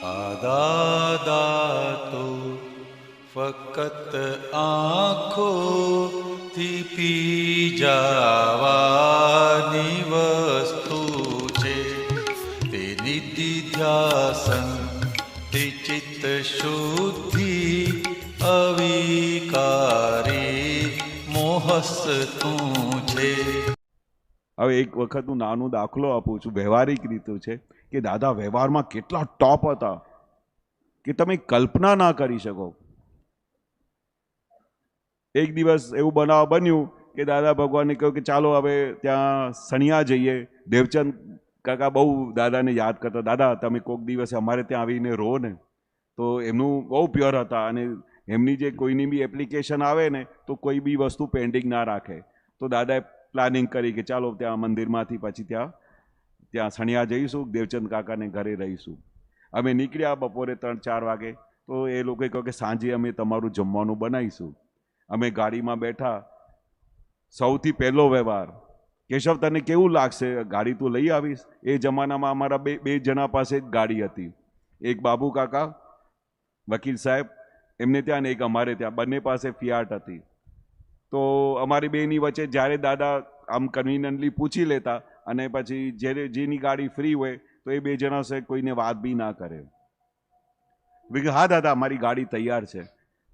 આ દાદા તો ફક્ત આંખોથી પી જવાની વસ્તુ છે તે નિધિ ધ્યાસન તે ચિત્ત શુદ્ધિ અવિકારી મોહસ્તું છે હવે એક વખત હું નાનું દાખલો આપું છું, વ્યવહારિક રીતું છે. કે દાદા, વ્યવહારમાં કેટલા ટોપ હતા કે તમે કલ્પના ના કરી શકો. એક દિવસ એવું બનાવ બન્યું કે દાદા ભગવાને કહ્યું કે ચાલો હવે ત્યાં સણિયા જઈએ. દેવચંદ કાકા બહુ દાદાને યાદ કરતા, દાદા, તમે કોઈક દિવસે અમારે ત્યાં આવીને રહો ને. તો એમનું બહુ પ્યોર હતા અને એમની જે કોઈની બી એપ્લિકેશન આવે ને, તો કોઈ બી વસ્તુ પેન્ડિંગ ના રાખે. તો દાદાએ પ્લાનિંગ કરી કે ચાલો ત્યાં મંદિરમાંથી પછી ત્યાં ત્યાં સણિયા જઈશું, દેવચંદ કાકાને ઘરે રહીશું. અમે નીકળ્યા બપોરે ત્રણ ચાર વાગે, તો એ લોકોએ કહ્યું કે સાંજે અમે તમારું જમવાનું બનાવીશું. અમે ગાડીમાં બેઠા. સૌથી પહેલો વ્યવહાર, કેશવ તને કેવું લાગશે? ગાડી તું લઈ આવીશ? એ જમાનામાં અમારા બે બે જણા પાસે જ ગાડી હતી. એક બાબુ કાકા, વકીલ સાહેબ, એમને ત્યાં ને એક અમારે ત્યાં, બંને પાસે ફિયાટ હતી. તો અમારી બેની વચ્ચે જ્યારે દાદા આમ કન્વિનન્ટલી પૂછી લેતા અને પછી જ્યારે જેની ગાડી ફ્રી હોય, તો એ બે જણા છે કોઈને વાત બી ના કરે. મેં હા દાદા, મારી ગાડી તૈયાર છે.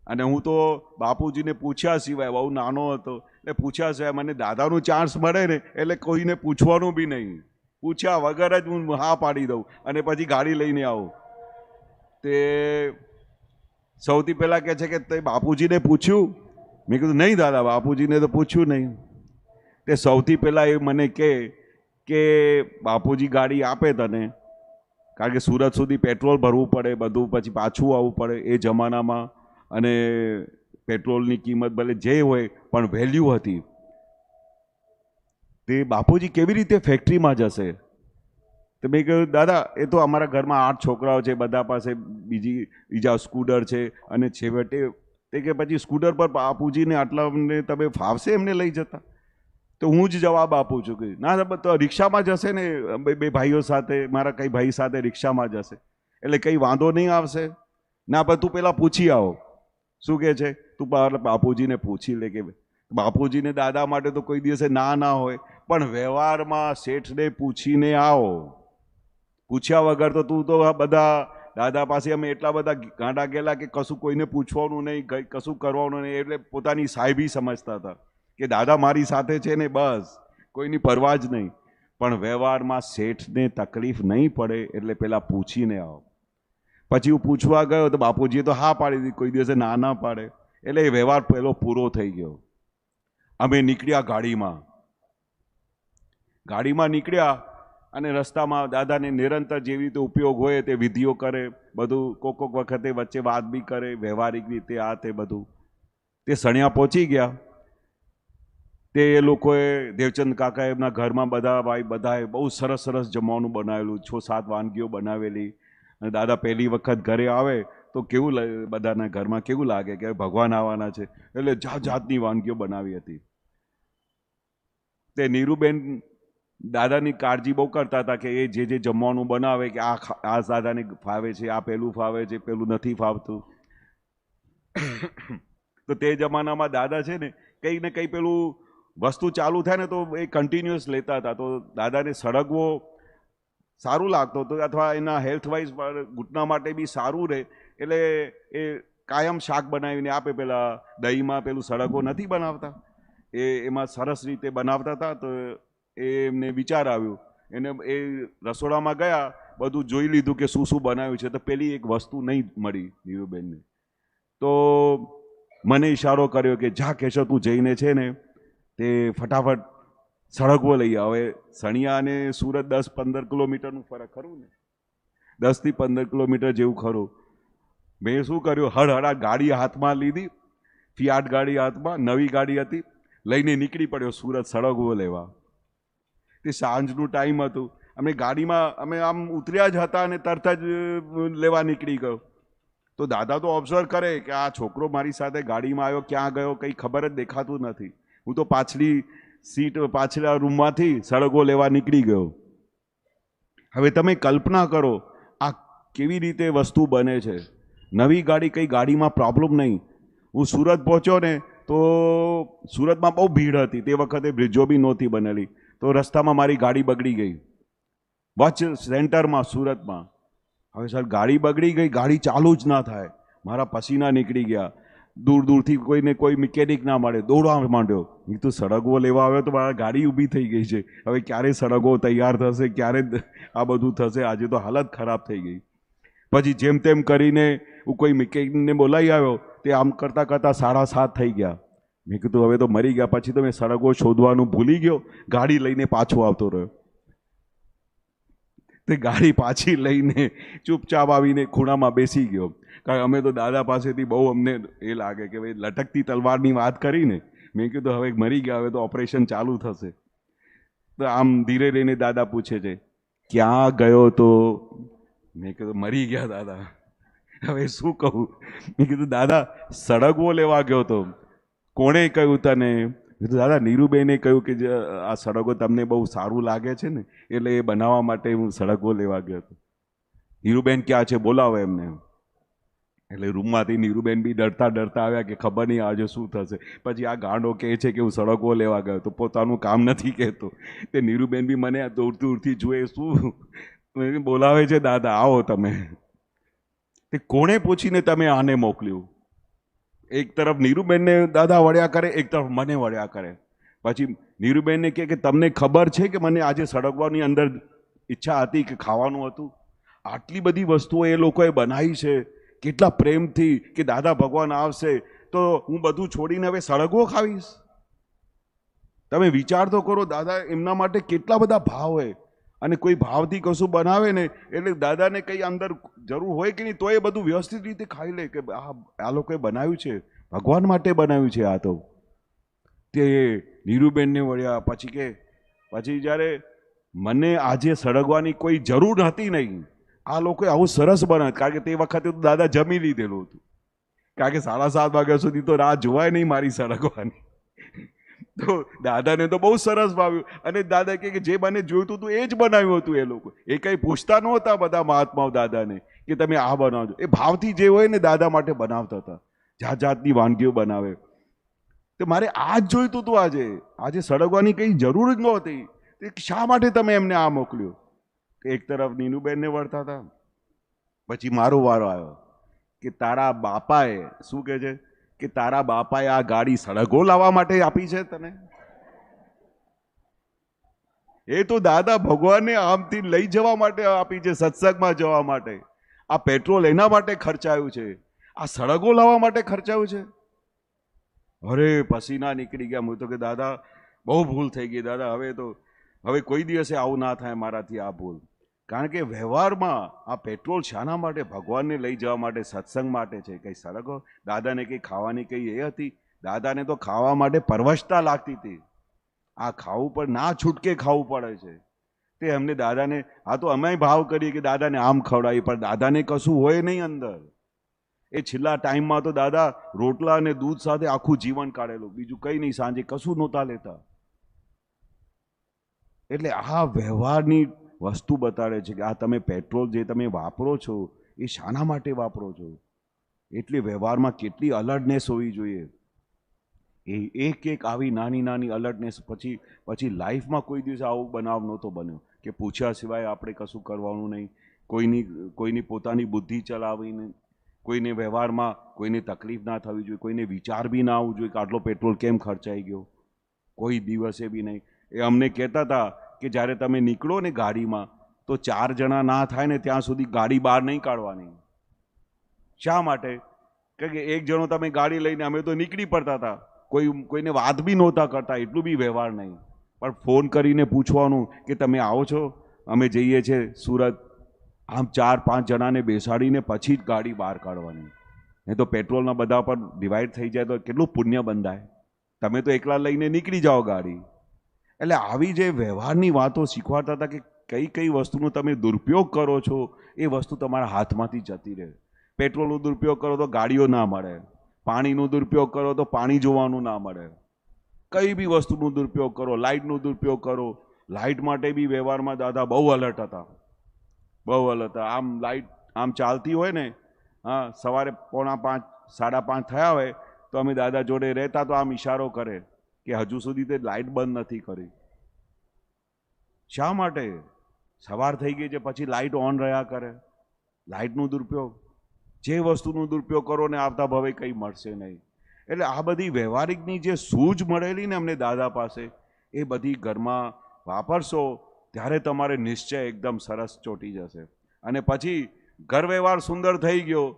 અને હું તો બાપુજીને પૂછ્યા સિવાય બહુ નાનો હતો, એટલે પૂછ્યા સિવાય મને દાદાનો ચાન્સ મળે ને, એટલે કોઈને પૂછવાનું બી નહીં. પૂછ્યા વગર જ હું હા પાડી દઉં અને પછી ગાડી લઈને આવું. તે સૌથી પહેલાં કહે છે કે, તે બાપુજીને પૂછ્યું? મેં કીધું, નહીં દાદા, બાપુજીને તો પૂછ્યું નહીં. તે સૌથી પહેલાં એ મને કહે કે બાપુજી ગાડી આપે તને? કારણ કે સુરત સુધી પેટ્રોલ ભરવું પડે, બધું પછી પાછું આવવું પડે એ જમાનામાં. અને પેટ્રોલની કિંમત ભલે જે હોય, પણ વેલ્યુ હતી. તે બાપુજી કેવી રીતે ફેક્ટરીમાં જશે? તો મેં કહ્યું, દાદા, એ તો અમારા ઘરમાં આઠ છોકરાઓ છે, બધા પાસે બીજી, બીજા સ્કૂટર છે. અને છેવટે તે કે, પછી સ્કૂટર પર બાપુજીને આટલા તમે ફાવશે એમને લઈ જતા? તો હું જ જવાબ આપું છું કે ના તો રિક્ષામાં જશે ને? બે ભાઈઓ સાથે, મારા કઈ ભાઈ સાથે રિક્ષામાં જશે એટલે કંઈ વાંધો નહીં આવશે. ના, પણ તું પહેલાં પૂછી આવો. શું કહે છે? તું બાપુજીને પૂછી લે કે બાપુજીને દાદા માટે તો કોઈ દિવસે ના ના હોય. પણ વ્યવહારમાં શેઠને પૂછીને આવો. પૂછ્યા વગર તો તું તો બધા દાદા પાસે અમે એટલા બધા ગાંડા ગયેલા કે કશું કોઈને પૂછવાનું નહીં કશું કરવાનું નહીં. એટલે પોતાની સાહેબી સમજતા હતા. કે દાદા મારી સાથે છે ને બસ, કોઈની પરવા જ નહીં. પણ વ્યવહારમાં શેઠને તકલીફ નહીં પડે એટલે પહેલાં પૂછીને આવો. પછી હું પૂછવા ગયો તો બાપુજીએ તો હા પાડી દીધી, કોઈ દિવસે ના ના પાડે. એટલે એ વ્યવહાર પહેલો પૂરો થઈ ગયો. અમે નીકળ્યા ગાડીમાં. ગાડીમાં નીકળ્યા અને રસ્તામાં દાદાને નિરંતર જેવી રીતે ઉપયોગ હોય તે વિધિઓ કરે, બધું કોક કોક વખતે વચ્ચે વાત બી કરે, વ્યવહારિક રીતે આ તે બધું. તે સણિયા પહોંચી ગયા. તે એ લોકોએ દેવચંદ કાકા એમના ઘરમાં બધા ભાઈ બધાએ બહુ સરસ સરસ જમવાનું બનાવેલું, છ સાત વાનગીઓ બનાવેલી. અને દાદા પહેલી વખત ઘરે આવે તો કેવું બધાના ઘરમાં કેવું લાગે કે ભગવાન આવવાના છે? એટલે જાત જાતની વાનગીઓ બનાવી હતી. તે નીરુબેન દાદાની કાળજી બહુ કરતા હતા કે એ જે જે જમવાનું બનાવે કે આ આ દાદાને ફાવે છે, આ પેલું ફાવે છે, પેલું નથી ફાવતું. તો તે જમાનામાં દાદા છે ને, કંઈ ને કંઈ પેલું વસ્તુ ચાલુ થાય ને તો એ કન્ટિન્યુઅસ લેતા હતા. તો દાદાને સળગવો સારું લાગતો હતો અથવા એના હેલ્થ વાઇઝ ઘૂંટના માટે બી સારું રહે. એટલે એ કાયમ શાક બનાવીને આપે પેલા દહીંમાં પેલું સળગવો નથી બનાવતા. એ એમાં સરસ રીતે બનાવતા હતા તો એ એમને વિચાર આવ્યો. એને એ રસોડામાં ગયા, બધું જોઈ લીધું કે શું શું બનાવ્યું છે. તો પેલી એક વસ્તુ નહીં મળી નીરુબેનને. તો મને ઈશારો કર્યો કે, જા કહેશો તું જઈને છે ને તે ફટાફટ સળગવો લઈ આવે. સણિયા અને સુરત દસ પંદર કિલોમીટરનું ફરક ખરું ને? દસથી પંદર કિલોમીટર જેવું ખરું. મેં શું કર્યું? હળહળા ગાડી હાથમાં લીધી. ફિયાટ ગાડી હાથમાં, નવી ગાડી હતી. લઈને નીકળી પડ્યો સુરત સળગવો લેવા. તે સાંજનું ટાઈમ હતું. અમે ગાડીમાં, અમે આમ ઉતર્યા જ હતા અને તરત જ લેવા નીકળી ગયો. તો દાદા તો ઓબ્ઝર્વ કરે કે આ છોકરો મારી સાથે ગાડીમાં આવ્યો, ક્યાં ગયો કંઈ ખબર જ દેખાતું નથી. હું તો પાછલી સીટ, પાછલા રૂમમાંથી સળગો લેવા નીકળી ગયો. હવે તમે કલ્પના કરો, આ કેવી રીતે વસ્તુ બને છે? નવી ગાડી કંઈ ગાડીમાં પ્રોબ્લેમ નહીં. હું સુરત પહોંચ્યો ને તો સુરતમાં બહુ ભીડ હતી. તે વખતે બ્રિજો બી નહોતી બનેલી. તો રસ્તામાં મારી ગાડી બગડી ગઈ. વચ સેન્ટરમાં, સુરતમાં. હવે સર ગાડી બગડી ગઈ, ગાડી ચાલુ જ ના થાય. મારા પસીના નીકળી ગયા. દૂર દૂરથી કોઈને કોઈ મિકેનિક ના મળે, દોડવા માંડ્યો. એ તો સળગવો લેવા આવ્યો તો મારા ગાડી ઊભી થઈ ગઈ છે. હવે ક્યારે સળગવો તૈયાર થશે, ક્યારે આ બધું થશે. આજે તો હાલત ખરાબ થઈ ગઈ. પછી જેમ તેમ કરીને હું કોઈ મિકેનિકને બોલાવી આવ્યો, તે આમ કરતાં કરતાં સાડા સાત થઈ ગયા. મેં કીધું, હવે તો મરી ગયા. પછી તો મેં સડગો શોધવાનું ભૂલી ગયો. ગાડી લઈને પાછો આવતો રહ્યો. તે ગાડી પાછી લઈને ચૂપચાપ આવીને ખૂણામાં બેસી ગયો. કારણ અમે તો દાદા પાસેથી બહુ અમને એ લાગે કે ભાઈ લટકતી તલવારની વાત કરીને મેં કીધું, હવે મરી ગયા, હવે તો ઓપરેશન ચાલુ થશે. તો આમ ધીરે રહીને દાદા પૂછે છે, ક્યાં ગયો તો? મેં કીધું, મરી ગયા દાદા. હવે શું કહું? મેં કીધું, દાદા, સળગવો લેવા ગયો તો. કોણે કહ્યું તને? કીધું દાદા નીરુબેને કહ્યું કે જે આ સડકો તમને બહુ સારું લાગે છે ને, એટલે એ બનાવવા માટે હું સડકો લેવા ગયો હતો. નીરુબેન ક્યાં છે બોલાવો એમને એટલે રૂમમાંથી નીરુબેન બી ડરતા ડરતા આવ્યા કે ખબર નહીં આજે શું થશે. પછી આ ગાંડો કહે છે કે હું સડકો લેવા ગયો તો પોતાનું કામ નથી કહેતો. તે નીરુબેન બી મને દૂર દૂરથી જુએ શું? બોલાવે છે દાદા, આવો તમે. તે કોણે પૂછીને તમે આને મોકલ્યું? એક તરફ નીરુબેનને દાદા વળ્યા કરે, એક તરફ મને વળ્યા કરે. પછી નીરુબેનને કહે કે, તમને ખબર છે કે મને આજે સળગવાની અંદર ઈચ્છા હતી કે ખાવાનું હતું? આટલી બધી વસ્તુઓ એ લોકોએ બનાવી છે. કેટલા પ્રેમથી કે દાદા ભગવાન આવશે, તો હું બધું છોડીને હવે સળગવો ખાવીશ? તમે વિચાર તો કરો, દાદા એમના માટે કેટલા બધા ભાવ હોય અને કોઈ ભાવથી કશું બનાવે ને, એટલે દાદાને કંઈ અંદર જરૂર હોય કે નહીં તો એ બધું વ્યવસ્થિત રીતે ખાઈ લે કે આ આ લોકોએ બનાવ્યું છે. ભગવાન માટે બનાવ્યું છે આ તો. તે નીરુબેનને વળ્યા, પછી કે, પછી જ્યારે મને આજે સળગવાની કોઈ જરૂર હતી નહીં, આ લોકોએ આવું સરસ બનાવ્યું કારણ કે તે વખતે તો દાદા જમી લીધેલું હતું. કારણ કે સાડા સાત વાગ્યા સુધી તો રાહ જોવાય નહીં મારી સળગવાની. તો દાદાને તો બહુ સરસ ભાવ્યું. અને દાદા કે જે મને જોયું હતું એ જ બનાવ્યું હતું એ લોકો. એ કંઈ પૂછતા નહોતા બધા મહાત્માઓ દાદાને કે તમે આ બનાવજો. એ ભાવથી જે હોય ને દાદા માટે બનાવતા હતા. જાત જાતની વાનગીઓ બનાવે. તો મારે આ જ જોઈતું હતું આજે. આજે સળગવાની કંઈ જરૂર જ નહોતી. શા માટે તમે એમને આ મોકલ્યો? એક તરફ નીનુબેનને વળતા હતા. પછી મારો વારો આવ્યો કે તારા બાપાએ શું કહે છે? કે તારા બાપાએ આ ગાડી સળગો લાવવા માટે આપી છે તને? એ તો દાદા ભગવાનને આમથી લઈ જવા માટે આપી છે, સત્સંગમાં જવા માટે. આ પેટ્રોલ એના માટે ખર્ચાયું છે. આ સળગો લાવવા માટે ખર્ચાયું છે. અરે, પસીના નીકળી ગયા. હું તો કે, દાદા, બહુ ભૂલ થઈ ગઈ. દાદા, હવે તો, હવે કોઈ દિવસે આવું ના થાય મારાથી આ ભૂલ. કારણ કે વ્યવહારમાં આ પેટ્રોલ શાના માટે, ભગવાનને લઈ જવા માટે, સત્સંગ માટે છે, કંઈ સળગો દાદાને કંઈ ખાવાની કંઈ એ હતી? દાદાને તો ખાવા માટે પરવશતા લાગતી હતી. આ ખાવું પણ ના છૂટકે ખાવું પડે છે. તે અમને દાદાને આ તો અમે ભાવ કરીએ કે દાદાને આમ ખવડાવીએ, પણ દાદાને કશું હોય નહીં અંદર. એ છેલ્લા ટાઈમમાં તો દાદા રોટલા અને દૂધ સાથે આખું જીવન કાઢેલું. બીજું કંઈ નહીં, સાંજે કશું નહોતા લેતા. એટલે આ વ્યવહારની વસ્તુ બતાડે છે કે આ તમે પેટ્રોલ જે તમે વાપરો છો, એ શાના માટે વાપરો છો? એટલે વ્યવહારમાં કેટલી અલર્ટનેસ હોવી જોઈએ? એ એક એક આવી નાની નાની અલર્ટનેસ, પછી પછી લાઈફમાં કોઈ દિવસ આવો બનાવ નહોતો બન્યો કે પૂછ્યા સિવાય આપણે કશું કરવાનું નહીં. કોઈની કોઈની પોતાની બુદ્ધિ ચલાવીને, કોઈને વ્યવહારમાં કોઈને તકલીફ ના થવી જોઈએ, કોઈને વિચાર બી ના આવવું જોઈએ કે આટલો પેટ્રોલ કેમ ખર્ચાઈ ગયો? કોઈ દિવસે બી નહીં. એ અમને કહેતા હતા કે જ્યારે તમે નીકળો ને ગાડીમાં, તો ચાર જણા ના થાય ને ત્યાં સુધી ગાડી બહાર નહીં કાઢવાની. શા માટે? કારણ કે એક જણો તમે ગાડી લઈને, અમે તો નીકળી પડતા હતા. કોઈ, કોઈને વાત બી નહોતા કરતા, એટલું બી વ્યવહાર નહીં. પણ ફોન કરીને પૂછવાનું કે તમે આવો છો? અમે જઈએ છીએ સુરત. આમ ચાર, પાંચ જણાને બેસાડીને પછી જ ગાડી બહાર કાઢવાની. નહીં તો પેટ્રોલના બધા પર ડિવાઈડ થઈ જાય તો કેટલું પુણ્ય બંધાય? તમે તો એકલા લઈને નીકળી જાઓ ગાડી. એટલે આવી જે વ્યવહારની વાતો શીખવાડતા હતા કે કઈ કઈ વસ્તુનો તમે દુરુપયોગ કરો છો, એ વસ્તુ તમારા હાથમાંથી જતી રહે. પેટ્રોલનો દુરુપયોગ કરો તો ગાડીઓ ના મળે. પાણીનો દુરુપયોગ કરો તો પાણી જોવાનું ના મળે. કઈ બી વસ્તુનો દુરુપયોગ કરો, લાઇટનો દુરુપયોગ કરો. લાઇટ માટે બી વ્યવહારમાં દાદા બહુ અલર્ટ હતા. બહુ અલર્ટ હતા. આમ લાઇટ આમ ચાલતી હોય ને, હા, સવારે પોણા પાંચ, સાડા પાંચ થયા હોય, તો અમે દાદા જોડે રહેતા તો આમ ઈશારો કરે. કે હજુ સુધી તે લાઇટ બંધ નથી કરી. શા માટે? સવાર થઈ ગઈ છે, પછી લાઇટ ઓન રહ્યા કરે. લાઇટનું દુરુપયોગ. જે વસ્તુનું દુરુપયોગ કરો ને આવતા ભવે કંઈ મળશે નહીં. એટલે આ બધી વ્યવહારિકની જે સૂઝ મળેલી ને અમને દાદા પાસે, એ બધી ઘરમાં વાપરશો, ત્યારે તમારે નિશ્ચય એકદમ સરસ ચોટી જશે. અને પછી ઘર વ્યવહાર સુંદર થઈ ગયો.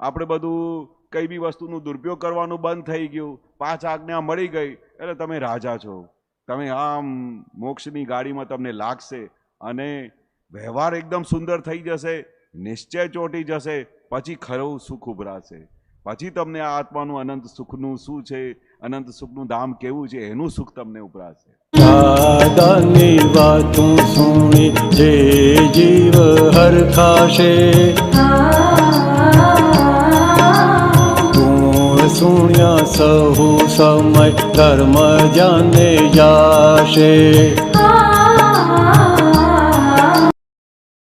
આપણે બધું કઈ બી વસ્તુનું દુરુપયોગ કરવાનું બંધ થઈ ગયું. પાંચ આજ્ઞા મળી ગઈ એટલે તમે રાજા છો. તમે આમ મોક્ષની ગાડીમાં તમને લાગશે અને વ્યવહાર એકદમ સુંદર થઈ જશે નિશ્ચય ચોટી જશે પછી ખરું સુખ ઉભરાશે. પછી તમને આ આત્માનું અનંત સુખનું શું છે અનંત સુખનું ધામ કેવું છે એનું સુખ તમને ઉભરાશે. દાદાની વાતું સુણી જે જીવ હરખાશે ગુણ સુણ્યા સહુ સમય ધર્મ જાને જાશે.